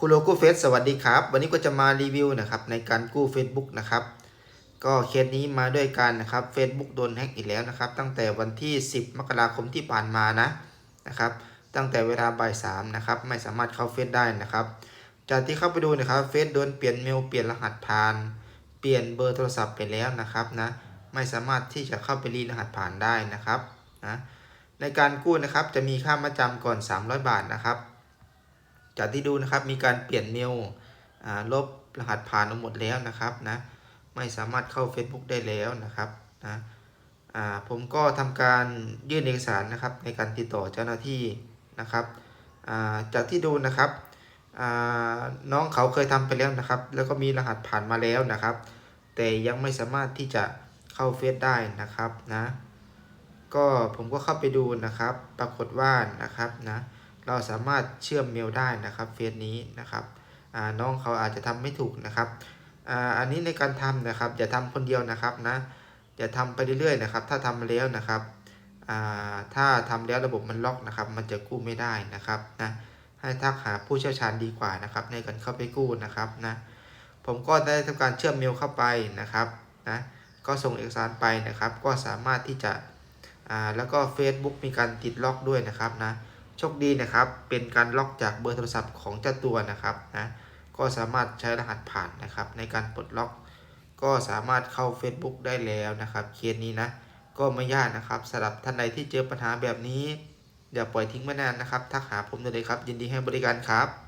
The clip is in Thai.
คุณโลกู้เฟซสวัสดีครับ วันนี้ก็จะมารีวิวนะครับในการกู้ Facebook นะครับ ก็เคสนี้มาด้วยกันนะครับ Facebook โดนแฮ็กอีกแล้วนะครับ ตั้งแต่วันที่ 10 มกราคมที่ผ่านมานะนะครับ ตั้งแต่เวลาบ่ายสามนะครับไม่สามารถเข้าเฟซได้นะครับ จากที่เข้าไปดูนะครับเฟซโดนเปลี่ยนเมลเปลี่ยนรหัสผ่าน เปลี่ยนเบอร์โทรศัพท์ไปแล้วนะครับนะไม่สามารถที่จะเข้าไปรีรหัสผ่านได้นะครับนะในการกู้นะครับจะมีค่ามาจำก่อน 300 บาทนะครับ จากที่ดูนะครับมีการเปลี่ยนเมลอ่าลบรหัสผ่านหมดแล้วนะครับนะไม่สามารถเข้า Facebook ได้แล้วนะครับนะผมก็ทำการยื่นเอกสารนะครับในการติดต่อเจ้าหน้าที่นะครับจากที่ดูนะครับน้องเขาเคยทำไปแล้วนะครับ แล้วก็มีรหัสผ่านมาแล้วนะครับ แต่ยังไม่สามารถที่จะเข้าเฟซได้นะครับนะก็ผมก็เข้าไปดูนะครับ ปรากฏว่านะครับนะ เราสามารถเชื่อมเมลได้นะครับเฟซนี้นะครับน้องเขาอาจจะทำไม่ถูกนะครับอ,อันนี้ในการทำนะครับอย่าทำคนเดียวนะครับนะอย่าทำไปเรื่อยๆนะครับ ถ้าทำมาแล้วนะครับถ้าทำแล้วระบบมันล็อกนะครับ มันจะกู้ไม่ได้นะครับนะให้ทักหาผู้เชี่ยวชาญดีกว่านะครับ ในการเข้าไปกู้นะครับนะผมก็ได้ทำการเชื่อมเมลเข้าไปนะครับนะก็ส่งเอกสารไปนะครับ ก็สามารถที่จะแล้วก็ Facebook มีการติดล็อกด้วยนะครับนะ โชคดีนะครับ เป็นการล็อกจากเบอร์โทรศัพท์ของเจ้าตัวนะครับนะก็สามารถใช้รหัสผ่านนะครับ ในการปลดล็อก ก็สามารถเข้า Facebook ได้แล้วนะครับเคสนี้นะก็ไม่ยากนะครับสำหรับท่านใดที่เจอปัญหาแบบนี้อย่าปล่อยทิ้งไว้นานนะครับทักหาผมได้เลยครับ ยินดีให้บริการครับ